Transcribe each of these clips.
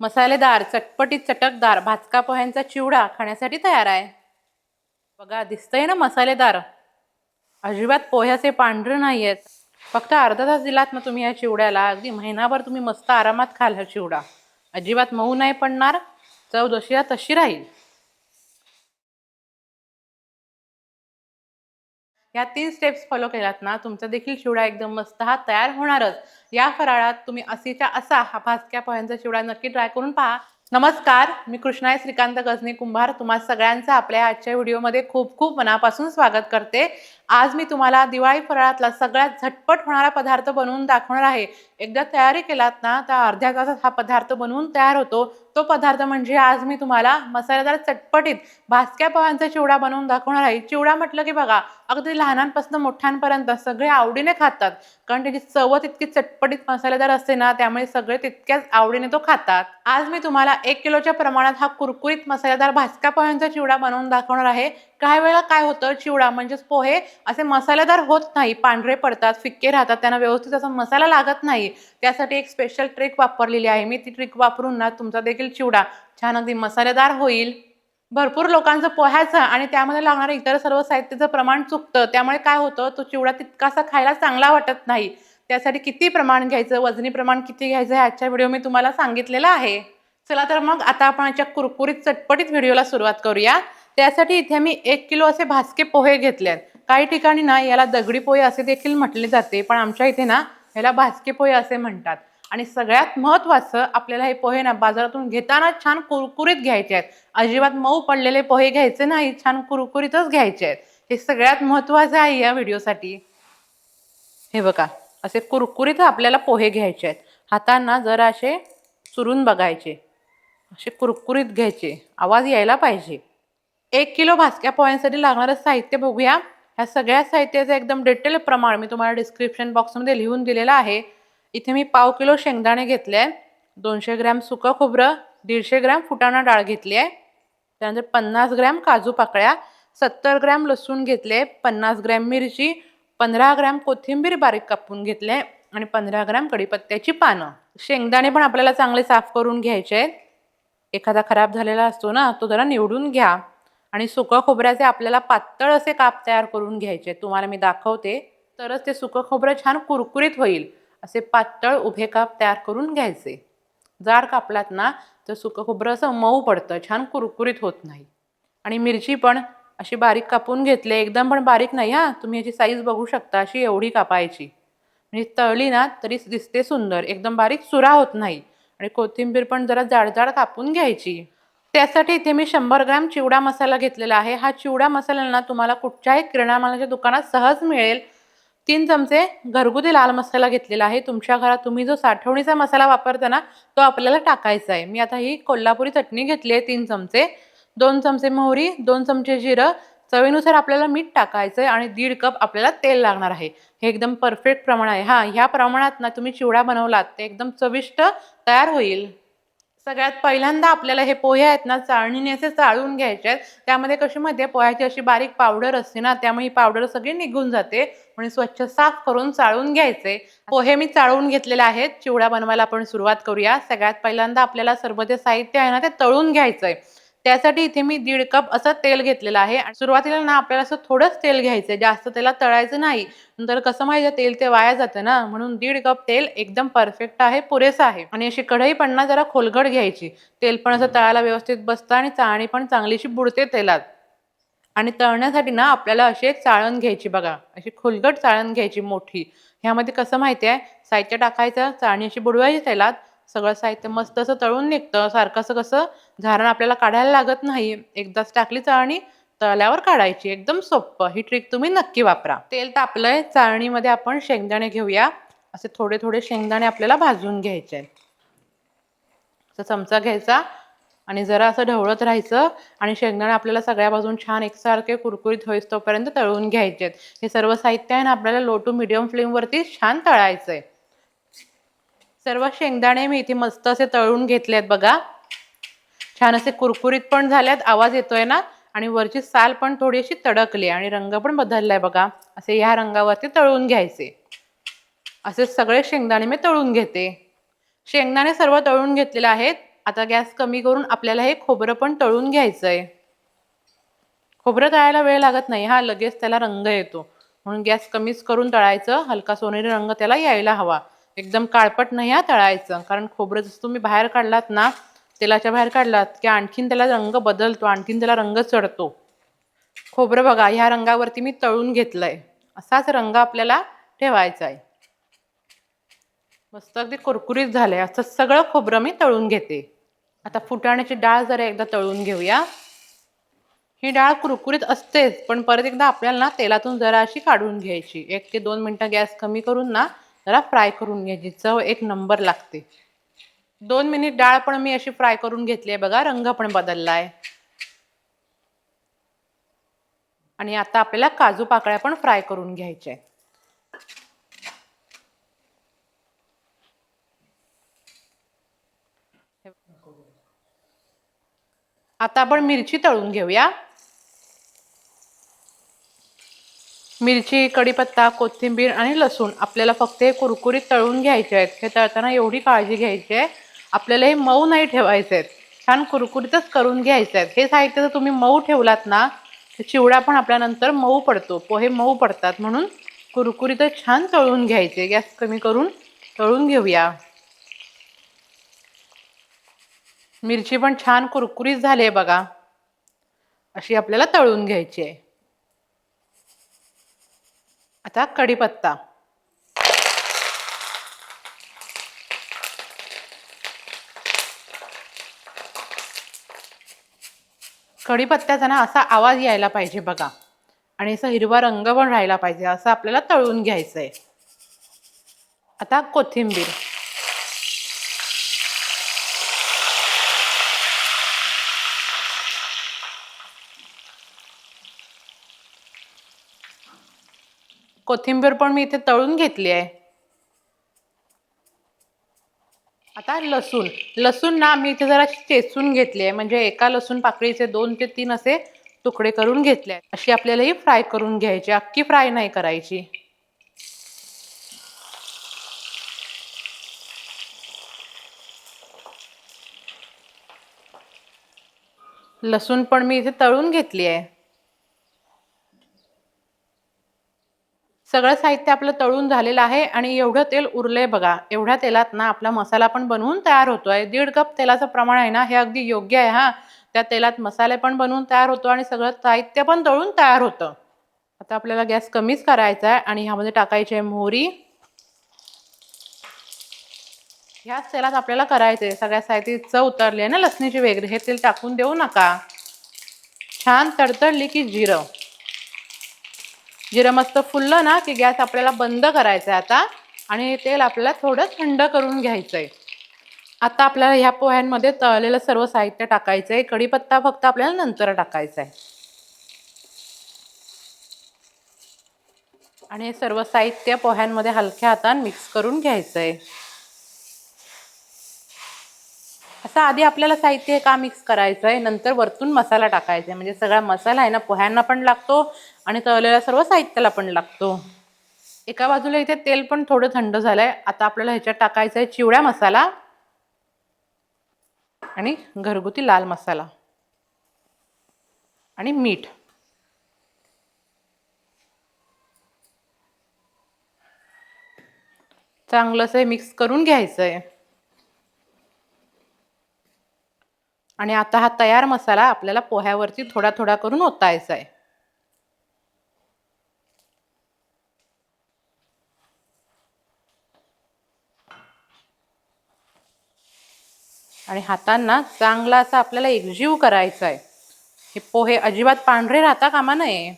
मसालेदार चटपटीत चटकदार भाजका पोह्यांचा चिवडा खाण्यासाठी तयार आहे. बघा दिसतंय ना मसालेदार? अजिबात पोह्याचे पांढरे नाही आहेत फक्त अर्धा तास दिलात ना तुम्ही या चिवड्याला. अगदी महिनाभर तुम्ही मस्त आरामात खाल हा चिवडा. अजिबात मऊ नाही पडणार. चव जशी तशी राहील. या तीन स्टेप्स फॉलो केलात ना तुमचा देखील शिवडा एकदम मस्त हा तयार होणारच. या फराळात तुम्ही असीच्या असा हा भाजक्या पोह्यांचा शिवडा नक्की ट्राय करून पहा. नमस्कार मी कृष्णाय श्रीकांत गजनी कुंभार. तुम्हा सगळ्यांचं आपल्या आजच्या व्हिडिओमध्ये खूप खूप मनापासून स्वागत करते. आज मी तुम्हाला दिवाळी फराळातला सगळ्यात झटपट होणारा पदार्थ बनवून दाखवणार आहे. एकदा तयारी केलात ना तर अर्ध्या तासात हा पदार्थ बनवून तयार होतो. तो पदार्थ म्हणजे आज मी तुम्हाला मसालेदार चटपटीत भास्क्या पोह्यांचा चिवडा बनवून दाखवणार आहे. चिवडा म्हटलं की बघा अगदी लहानांपासून मोठ्यांपर्यंत सगळे आवडीने खातात. कारण त्याची चव तितकी चटपटीत मसालेदार असते ना त्यामुळे सगळे तितक्याच आवडीने तो खातात. आज मी तुम्हाला एक किलोच्या प्रमाणात हा कुरकुरीत मसालेदार भास्क्या पोह्यांचा चिवडा बनवून दाखवणार आहे. काही वेळेला काय होतं चिवडा म्हणजेच पोहे असे मसालेदार होत नाही. पांढरे पडतात फिक्के राहतात त्यांना व्यवस्थित असा मसाला लागत नाही. त्यासाठी एक स्पेशल ट्रिक वापरलेली आहे. मी ती ट्रिक वापरून ना तुमचा देखील चिवडा छान अगदी मसालेदार होईल. भरपूर लोकांचं पोह्याचं आणि त्यामध्ये लागणारं इतर सर्व साहित्याचं प्रमाण चुकतं. त्यामुळे काय होतं तो चिवडा तितकासा खायला चांगला वाटत नाही. त्यासाठी किती प्रमाण घ्यायचं वजनी प्रमाण किती घ्यायचं हे आजच्या व्हिडिओ मी तुम्हाला सांगितलेला आहे. चला तर मग आता आपण याच्या कुरकुरीत चटपटीत व्हिडिओला सुरुवात करूया. त्यासाठी इथे मी एक किलो असे भाजके पोहे घेतले आहेत काही ठिकाणी ना याला दगडी पोहे असे देखील म्हटले जाते पण आमच्या इथे ना याला भाजके पोहे असे म्हणतात. आणि सगळ्यात महत्त्वाचं आपल्याला हे पोहे ना बाजारातून घेताना छान कुरकुरीत घ्यायचे आहेत. अजिबात मऊ पडलेले पोहे घ्यायचे नाही छान कुरकुरीतच घ्यायचे आहेत. हे सगळ्यात महत्त्वाचं आहे या व्हिडिओसाठी. हे बघा असे कुरकुरीत आपल्याला पोहे घ्यायचे आहेत. हातांना जरा असे चुरून बघायचे. असे कुरकुरीत घ्यायचे. आवाज यायला पाहिजे. एक किलो भाजक्या पोह्यांसाठी लागणारं साहित्य बघूया. ह्या सगळ्या साहित्याचं एकदम डिटेल प्रमाण मी तुम्हाला डिस्क्रिप्शन बॉक्समध्ये लिहून दिलेलं आहे. इथे मी पाव किलो शेंगदाणे घेतले आहे दोनशे ग्रॅम सुकं खोबरं दीडशे ग्रॅम फुटाणा डाळ घेतली आहे. त्यानंतर पन्नास ग्रॅम काजू पाकळ्या सत्तर ग्रॅम लसूण घेतले पन्नास ग्रॅम मिरची पंधरा ग्रॅम कोथिंबीर बारीक कापून घेतले आणि पंधरा ग्रॅम कढीपत्त्याची पानं. शेंगदाणे पण आपल्याला चांगले साफ करून घ्यायचे आहेत. एखादा खराब झालेला असतो ना तो जरा निवडून घ्या. आणि सुकं खोबऱ्याचे आपल्याला पातळ असे काप तयार करून घ्यायचे तुम्हाला मी दाखवते. तरच ते सुकं खोबरं छान कुरकुरीत होईल. असे पातळ उभे काप तयार करून घ्यायचे. जाड कापलात ना तर सुकं खोबरं असं मऊ पडतं छान कुरकुरीत होत नाही. आणि मिरची पण अशी बारीक कापून घेतले एकदम पण बारीक नाही हां तुम्ही याची साईज बघू शकता अशी एवढी कापायची. म्हणजे तळली ना तरी दिसते सुंदर एकदम बारीक सुरा होत नाही. आणि कोथिंबीर पण जरा जाड जाड कापून घ्यायची. त्यासाठी इथे मी शंभर ग्रॅम चिवडा मसाला घेतलेला आहे. हा चिवडा मसाला ना तुम्हाला कुठच्याही किराणा मालाच्या दुकानात सहज मिळेल. तीन चमचे घरगुती लाल मसाला घेतलेला आहे. तुमच्या घरात तुम्ही जो साठवणीचा मसाला वापरता ना तो आपल्याला टाकायचा आहे. मी आता ही कोल्हापुरी चटणी घेतली आहे तीन चमचे. दोन चमचे मोहरी दोन चमचे जिरं. चवीनुसार आपल्याला मीठ टाकायचं आहे आणि दीड कप आपल्याला तेल लागणार आहे. हे एकदम परफेक्ट प्रमाण आहे. हां ह्या प्रमाणात ना तुम्ही चिवडा बनवलात ते एकदम चविष्ट तयार होईल. सगळ्यात पहिल्यांदा आपल्याला हे पोहे आहेत ना चाळणीने असे चाळून घ्यायचे आहेत. त्यामध्ये कशी मध्ये पोह्याची अशी बारीक पावडर असते ना त्यामुळे ही पावडर सगळी निघून जाते. म्हणजे स्वच्छ साफ करून चाळून घ्यायचे. पोहे मी चाळून घेतलेले आहेत. चिवडा बनवायला आपण सुरुवात करूया. सगळ्यात पहिल्यांदा आपल्याला सर्व जे साहित्य आहे ना ते तळून घ्यायचं आहे त्यासाठी इथे मी दीड कप असं तेल घेतलेलं आहे. आणि सुरुवातीला ना आपल्याला असं थोडंच तेल घ्यायचं जास्त त्याला तळायचं नाही. नंतर कसं माहिती तेल ते वाया जातं ना. म्हणून दीड कप तेल एकदम परफेक्ट आहे पुरेसं आहे. आणि अशी कढई पण ना जरा खोलगड घ्यायची. तेल पण असं तळायला व्यवस्थित बसतं आणि चाळणी पण चांगलीशी बुडते तेलात. आणि तळण्यासाठी ना आपल्याला अशी एक चाळण घ्यायची बघा. अशी खुलगट चाळण घ्यायची मोठी. ह्यामध्ये कसं माहिती आहे साहित्य टाकायचं चाळणी अशी बुडवायची तेलात. सगळं साहित्य मस्त असं तळून निघतं. सारखं असं कसं? झारण आपल्याला काढायला लागत नाही. एकदाच टाकली चाळणी तळल्यावर काढायची. एकदम सोपं ही ट्रिक तुम्ही नक्की वापरा. तेल तापलंय. चाळणीमध्ये आपण शेंगदाणे घेऊया. असे थोडे थोडे शेंगदाणे आपल्याला भाजून घ्यायचे आहेत. चमचा घ्यायचा. आणि जरा असं ढवळत राहायचं आणि शेंगदाणे आपल्याला सगळ्या बाजून छान एकसारखे कुरकुरीत होईस तोपर्यंत तळून घ्यायचे आहेत हे सर्व साहित्य आहे ना आपल्याला लो टू मिडियम फ्लेमवरती छान तळायचं आहे सर्व शेंगदाणे मी इथे मस्त असे तळून घेतले आहेत बघा. छान असे कुरकुरीत पण झाल्यात आवाज येतोय ना? आणि वरची साल पण थोडीशी तडकली आणि रंग पण बदललाय बघा. असे ह्या रंगावरती तळून घ्यायचे. असे सगळे शेंगदाणे मी तळून घेते. शेंगदाणे सर्व तळून घेतलेले आहेत. आता गॅस कमी करून आपल्याला हे खोबरं पण तळून घ्यायचं आहे खोबरं तळायला वेळ लागत नाही हा लगेच त्याला रंग येतो. म्हणून गॅस कमीच करून तळायचं हलका सोनेरी रंग त्याला यायला हवा. एकदम काळपट नाही हा तळायचं कारण खोबरं जसं तुम्ही बाहेर काढलात ना तेलाच्या बाहेर काढलात की आणखीन त्याला रंग बदलतो आणखीन त्याला रंग चढतो. खोबरं बघा ह्या रंगावरती मी तळून घेतलंय. असाच रंग आपल्याला ठेवायचा आहे मस्त अगदी कुरकुरीत झालंय असं सगळं खोबरं मी तळून घेते. आता फुटाण्याची डाळ जरा एकदा तळून घेऊया. ही डाळ कुरकुरीत असतेच पण परत एकदा आपल्याला ना तेलातून जरा अशी काढून घ्यायची. एक ते दोन मिनटं गॅस कमी करून ना जरा फ्राय करून घ्यायची. चव एक नंबर लागते. दोन मिनिट डाळ पण मी अशी फ्राय करून घेतली आहे बघा रंग पण बदलला आहे आणि आता आपल्याला काजू पाकळ्या पण फ्राय करून घ्यायच्या आहेत. आता आपण मिरची तळून घेऊया. मिरची कढीपत्ता कोथिंबीर आणि लसूण आपल्याला फक्त हे कुरकुरीत तळून घ्यायचे आहेत. हे तळताना एवढी काळजी घ्यायची आहे. आपल्याला हे मऊ नाही ठेवायचे आहेत. छान कुरकुरीतच करून घ्यायचे आहेत. हे साहित्य जर तुम्ही मऊ ठेवलात ना तर चिवडा पण आपल्यानंतर मऊ पडतो. पोहे मऊ पडतात म्हणून कुरकुरीतच छान तळून घ्यायचे. गॅस कमी करून तळून घेऊया. मिरची पण छान कुरकुरीत झाली आहे बघा. अशी आपल्याला तळून घ्यायची आहे. आता कढीपत्ता. कढीपत्त्याचा ना असा आवाज यायला पाहिजे बघा. आणि असा हिरवा रंग पण राहायला पाहिजे असं आपल्याला तळून घ्यायचं आहे आता कोथिंबीर. कोथिंबीर पण मी इथे तळून घेतली आहे. आता लसूण. लसूण ना मी इथे जरा चेचून घेतली आहे. म्हणजे एका लसूण पाकळीचे दोन ते तीन असे तुकडे करून घेतले आहेत. अशी आपल्याला ही फ्राय करून घ्यायची. अख्खी फ्राय नाही करायची. लसूण पण मी इथे तळून घेतली आहे. सगळं साहित्य आपलं तळून झालेलं आहे आणि एवढं तेल उरलंय बघा. एवढ्या तेलात ना आपला मसाला पण बनवून तयार होतो आहे दीड कप तेलाचं प्रमाण आहे ना हे अगदी योग्य आहे हा. त्या तेलात मसाले पण बनवून तयार होतो आणि सगळं साहित्य पण तळून तयार होतं. आता आपल्याला गॅस कमीच करायचा आहे आणि ह्यामध्ये टाकायची आहे मोहरी. ह्याच तेलात आपल्याला करायचं आहे सगळ्या साहित्य चव उतरली आहे ना लसणीची वेगळी. हे तेल टाकून देऊ नका. छान तडतडली की जिरं. जिरं मस्त फुललं ना की गॅस आपल्याला बंद करायचा आहे आता आणि तेल आपल्याला थोडं थंड करून घ्यायचं आहे आता आपल्याला ह्या पोह्यांमध्ये तळलेलं सर्व साहित्य टाकायचं आहे कढीपत्ता फक्त आपल्याला नंतर टाकायचा आहे आणि हे सर्व साहित्य पोह्यांमध्ये हलक्या हाताने मिक्स करून घ्यायचं आहे असं आधी आपल्याला साहित्य का मिक्स करायचं आहे? नंतर वरतून मसाला टाकायचा आहे. म्हणजे सगळा मसाला आहे ना पोह्यांना पण लागतो आणि तळलेल्या सर्व साहित्याला पण लागतो. एका बाजूला इथे तेल पण थोडं थंड झालंय. आता आपल्याला ह्याच्यात टाकायचं आहे चिवड्या मसाला आणि घरगुती लाल मसाला आणि मीठ. चांगलंसं हे मिक्स करून घ्यायचं आहे आणि आता हा तयार मसाला आपल्याला पोह्यावरती थोडा थोडा करून ओतायचा आहे. आणि हातांना चांगला असा आपल्याला एकजीव करायचा आहे. हे पोहे अजिबात पांढरे राहता कामा नये.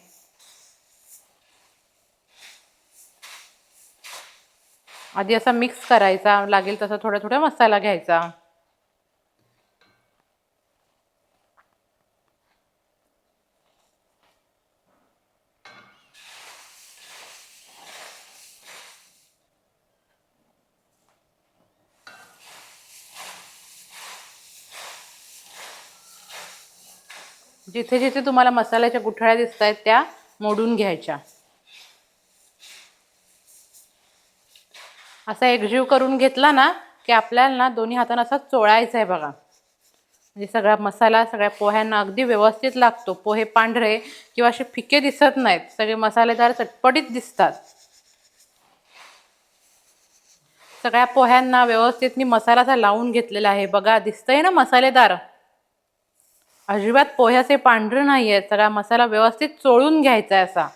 आधी असा मिक्स करायचा लागेल तसा थोडा थोडा मसाला घ्यायचा. जिथे जिथे तुम्हाला मसाल्याच्या गुठळ्या दिसत आहेत त्या मोडून घ्यायच्या. असा एकजीव करून घेतला ना की आपल्याला ना दोन्ही हातानं असा चोळायचा आहे बघा. म्हणजे सगळा मसाला सगळ्या पोह्यांना अगदी व्यवस्थित लागतो. पोहे पांढरे किंवा असे फिके दिसत नाहीत. सगळे मसालेदार चटपटीत दिसतात. सगळ्या पोह्यांना व्यवस्थित मी मसाला असा लावून घेतलेला आहे. बघा दिसतंय ना मसालेदार? अजिबात पोह्याचे पांढरे नाही आहेत सगळा मसाला व्यवस्थित चोळून घ्यायचा आहे असा.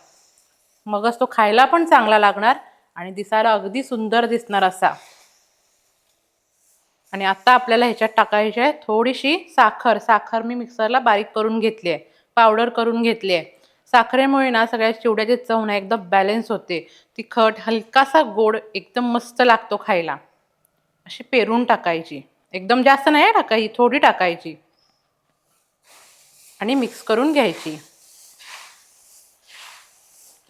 मगच तो खायला पण चांगला लागणार आणि दिसायला अगदी सुंदर दिसणार असा. आणि आता आपल्याला ह्याच्यात टाकायची आहे थोडीशी साखर. साखर मी मिक्सरला बारीक करून घेतली आहे. पावडर करून घेतली आहे. साखरेमुळे ना सगळ्या चिवड्याची चव ना एकदम बॅलेन्स होते. तिखट हलकासा गोड एकदम मस्त लागतो खायला. अशी पेरून टाकायची. एकदम जास्त नाही टाकायची थोडी टाकायची. आणि मिक्स करून घ्यायची.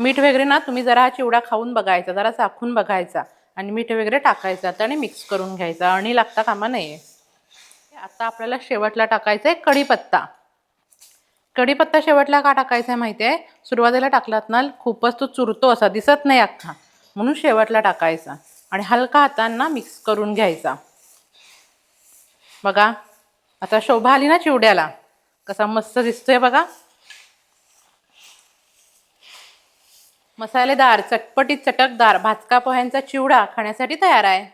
मीठ वगैरे ना तुम्ही जरा हा चिवडा खाऊन बघायचा जरा चाखून बघायचा आणि मीठ वगैरे टाकायचं आता आणि मिक्स करून घ्यायचा. आणि लागता कामा नाही आता आपल्याला शेवटला टाकायचं आहे कढीपत्ता. कढीपत्ता शेवटला का टाकायचा आहे माहिती आहे सुरुवातीला टाकलात ना खूपच तो चुरतो असा दिसत नाही अख्खा. म्हणून शेवटला टाकायचा आणि हलका हातांना मिक्स करून घ्यायचा. बघा आता शोभा आली ना चिवड्याला. कसा मस्त दिसतोय बघा. मसालेदार चटपटीत चटकदार भाजका पोह्यांचा चिवडा खाण्यासाठी तयार आहे.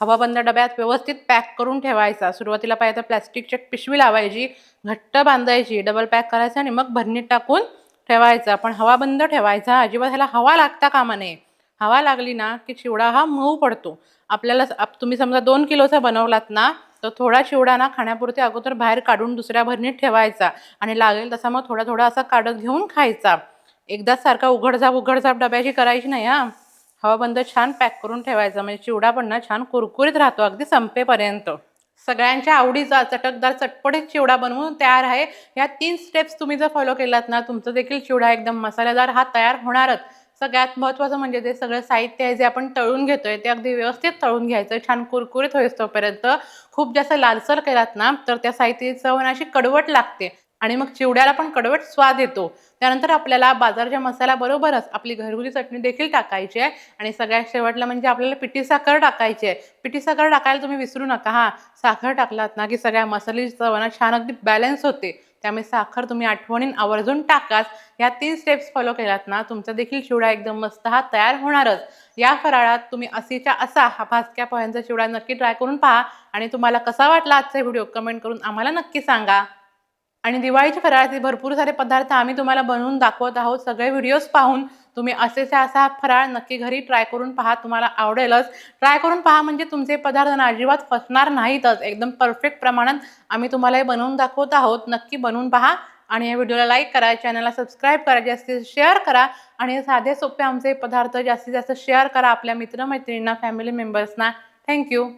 हवाबंद डब्यात व्यवस्थित पॅक करून ठेवायचा. सुरुवातीला पाहिजे तर प्लॅस्टिकची पिशवी लावायची घट्ट बांधायची डबल पॅक करायचं आणि मग भरणीत टाकून ठेवायचा. पण हवाबंद ठेवायचा अजिबात ह्याला हवा लागता कामा नये. हवा लागली ना की चिवडा हा मऊ पडतो. आपल्याला आप- तुम्ही समजा दोन किलोचा बनवलात ना तर थोडा चिवडा ना खाण्यापुरते अगोदर बाहेर काढून दुसऱ्या भरणीत ठेवायचा आणि लागेल तसा मग थोडा थोडा असा काढत घेऊन खायचा. एकदाच सारखा उघडझाप उघडझाप डब्याची करायची नाही हा. हवाबंद छान पॅक करून ठेवायचा म्हणजे चिवडा पण ना छान कुरकुरीत राहतो अगदी संपेपर्यंत. सगळ्यांच्या आवडीचा चटकदार चटपटीत चिवडा बनवून तयार आहे. ह्या तीन स्टेप्स तुम्ही जर फॉलो केलात ना तुमचं देखील चिवडा एकदम मसालेदार हा तयार होणारच. सगळ्यात महत्त्वाचं म्हणजे ते सगळं साहित्य आहे जे आपण तळून घेतोय ते अगदी व्यवस्थित तळून घ्यायचं छान कुरकुरीत होईस तोपर्यंत. खूप जास्त लालसर केलात ना तर त्या साहित्याची चव अशी कडवट लागते आणि मग चिवड्याला पण कडवट स्वाद येतो. त्यानंतर आपल्याला बाजारच्या मसाल्याबरोबरच आपली घरगुती चटणी देखील टाकायची आहे आणि सगळ्यात शेवटला म्हणजे आपल्याला पिठी साखर टाकायची आहे. पिठी साखर टाकायला तुम्ही विसरू नका हां. साखर टाकलात ना की सगळ्या मसाल्याची चव ना छान अगदी बॅलन्स होते. त्यामुळे साखर तुम्ही आठवणीन आवर्जून टाकाच. या तीन स्टेप्स फॉलो केलात ना तुमचा देखील चिवडा एकदम मस्त हा तयार होणारच. या फराळात तुम्ही असीच्या असा हा भाजक्या पोह्यांचा चिवडा नक्की ट्राय करून पहा आणि तुम्हाला कसा वाटला आजचा व्हिडिओ कमेंट करून आम्हाला नक्की सांगा. आणि दिवाळीच्या फराळाचे भरपूर सारे पदार्थ आम्ही तुम्हाला बनवून दाखवत आहोत. सगळे व्हिडिओज पाहून तुम्ही असे असा फराळ नक्की घरी ट्राय करून पहा तुम्हाला आवडेलच. ट्राय करून पहा म्हणजे तुमचे पदार्थ ना अजिबात फसणार नाहीतच. एकदम परफेक्ट प्रमाणात आम्ही तुम्हाला हे बनवून दाखवत आहोत. नक्की बनवून पहा आणि या व्हिडिओला लाईक करा चॅनलला सबस्क्राईब करा जास्तीत शेअर करा आणि साधे सोपे आमचे पदार्थ जास्तीत जास्त शेअर करा आपल्या मित्रमैत्रिणींना फॅमिली मेंबर्सना थँक्यू